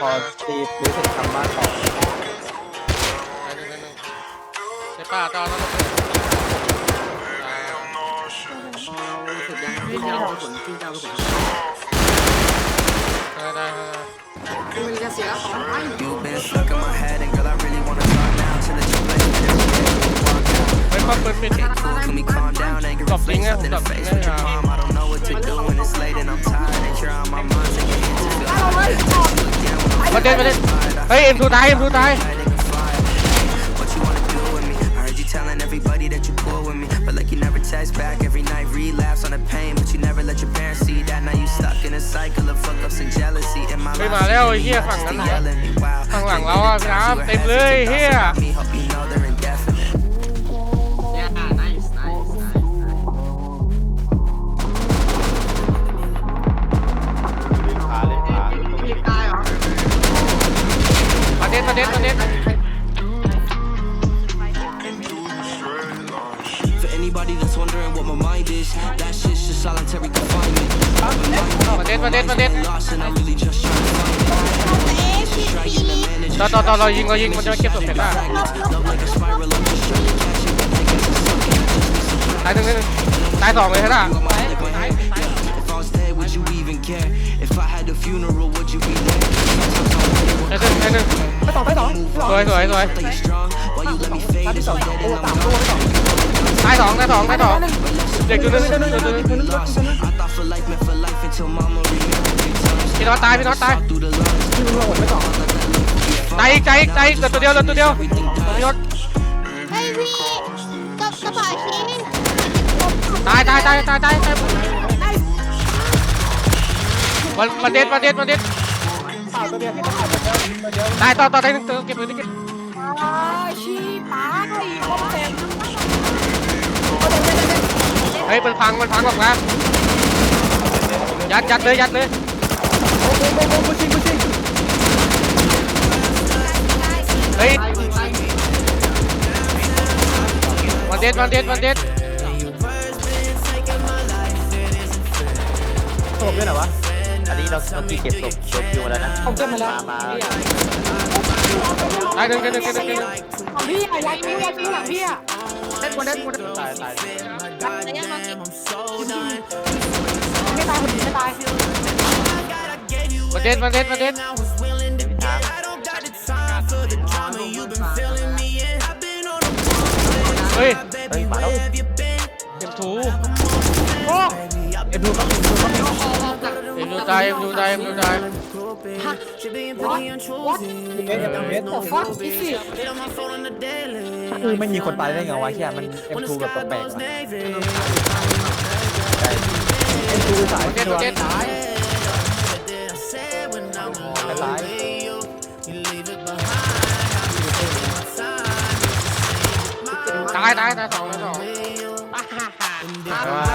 พอตีรู้สึกทำบ้านต่อ ไปหนึ่งไปหนึ่งในป่าต่อแล้วลูก สุดยังพี่จะเอาผลพี่จะเอาผล ได้ได้ได้ คือมันจะเสียของไป You've been stuck in my head, and girl, I really wanna talk now. Till it's too late, but every day we walk out. ไม่ค่อยปืนปิด Cool, can we calm down? Anger Stop reflects being a- nothing to stop face being with your a- mom. I don't know what to do when it's late and I'm tired. And you're on my mind, มาเด่นมาเด่นเฮ้ยเอ็มทูตายเอ็มทูตาย lighting a fire. What you wanna do with me? I heard you telling everybody that you cool with me, but like you never text back every night, relapse on the pain, but you never let your parents see that. Now you stuck in a cycle of fuck ups and jealousy. In my เฮ้ย life, มาแล้วไอ้ you เหี้ย just ฝั่งนั้น to yell at me. Wow. ข้างหลังเราอ่ะพี่น้ำเต็มเลยเฮีย Me shit's just solitary confinement. มาเด่นมาเด่นมาเด่น Lost and I'm really just trying to find it. Trying to manage ต่อต่อต่อเรายิงเรายิงมันจะมาเก็บศพเสร็จได้ love like a spiral. I'm just trying to catch it, but I guess it's something I just be surprised. ตายหนึ่งหนึ่งตายสองเลยใช่ไหม Got my lick on hand. If I was dead, would you even care? If I had a funeral, would you be there? Sometimes I wonder ตายหนึ่งตายหนึ่งไม่ต่อไม่ต่อสวยสวยสวย why you're strong, why you let me fade as I'm dead ตัว and สาม I'm ตัว gone. ไม่ต่อตายสองตายสองตายสอง เด็กจุดหนึ่งจุดหนึ่งจุดหนึ่งพี่น็อตตายพี่น็อตตาย Saw through the lines. ที่มึงหมดไม่ต่อตายอีกตายอีกตายอีกเหลือตัวเดียวเหลือตัวเดียวพี่น็อตเฮ้ยพี่กับกระเป๋าชิ้นตายตายตายตายตายตายมันมันเด็ดมันเด็ดมันเด็ดขาตัวเดียวที่ต้องขาตัวเดียต่อต่อตายหนึ่งตัวเก็บเลยเก็บชี้ปากไอ้คอมเซ็ปต์เฮ้ยมันพังมันพังหรอกนะยัดยัดเลยยัดเลยโอ้โหโอ้โหกูชิงกูชิงเฮ้ยตายตายมันเด็ดมันเด็ดมันเด็ดศพด้วยเหรอวะ อันนี้เราเรากี่เก็บศพศพอยู่แล้วนะผมเก็บมาแล้ว มาตายหนึ่งตายหนึ่งตายหนึ่งตายหนึ่งพี่อะยายคิ้วยายคิ้วหลังพี่อะเล่นคนเล่นคนตายตายแต่ยังน้องกินไม่ตายคนดีไม่ตายมันเด็ดมันเด็ดมันเด็ดเฮ้ยเฮ้ยมาแล้วเอ็มทูเอ็มดูต้องดูต้องดูเอ็มทูตายเอ็ม ทูตายเอ็มทูตายวัดเอ็มเอ็มเอ็มแต่ฟัดอีสิคือไม่มีคนตายได้ไงวะเฮียมันเอ็มทูแบบแปลกๆว่ะเอ็มทูสายเด็ดเด็ดตายตายตายตายตายสองตายสองแต่ว่าตายหนึ่งตายหนึ่ง